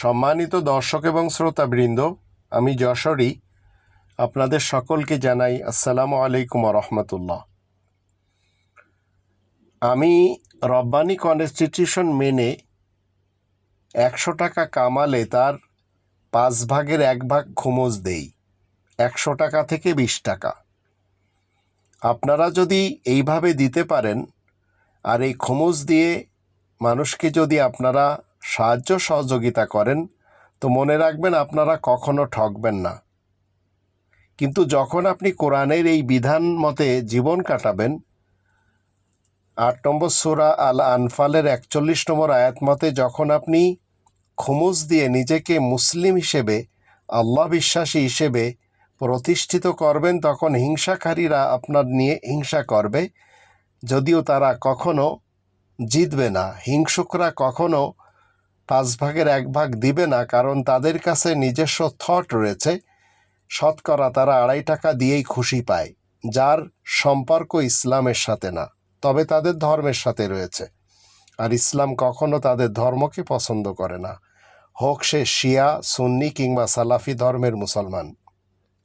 সম্মানিত দর্শক এবং শ্রোতাবৃন্দ, আমি যশোরী। আপনাদের সকলকে জানাই আসসালামু আলাইকুম রহমতুল্লাহ। আমি রব্বানি কনস্টিটিউশন মেনে একশো টাকা কামালে তার পাঁচ ভাগের এক ভাগ খুমোজ দেই, একশো টাকা থেকে বিশ টাকা। আপনারা যদি এইভাবে দিতে পারেন, আর এই খুমুজ দিয়ে মানুষকে যদি আপনারা সাহায্য সহযোগিতা করেন, তো মনে রাখবেন আপনারা কখনো ঠকবেন না। কিন্তু যখন আপনি কোরআনের এই বিধান মতে জীবন কাটাবেন, আট নম্বর সোরা আল আনফালের একচল্লিশ নম্বর আয়াত মতে যখন আপনি খুমুজ দিয়ে নিজেকে মুসলিম হিসেবে, আল্লাহ বিশ্বাসী হিসেবে প্রতিষ্ঠিত করবেন, তখন হিংসাকারীরা আপনার নিয়ে হিংসা করবে, যদিও তারা কখনো জিতবে না। হিংসুকরা কখনো পাঁচ ভাগের এক ভাগ দিবে না, কারণ তাদের কাছে নিজস্ব থট রয়েছে। শতকরা তারা আড়াই টাকা দিয়েই খুশি পায়, যার সম্পর্ক ইসলামের সাথে না, তবে তাদের ধর্মের সাথে রয়েছে। আর ইসলাম কখনো তাদের ধর্মকে পছন্দ করে না। হোক সে শিয়া, সুন্নি কিংবা সালাফি ধর্মের মুসলমান।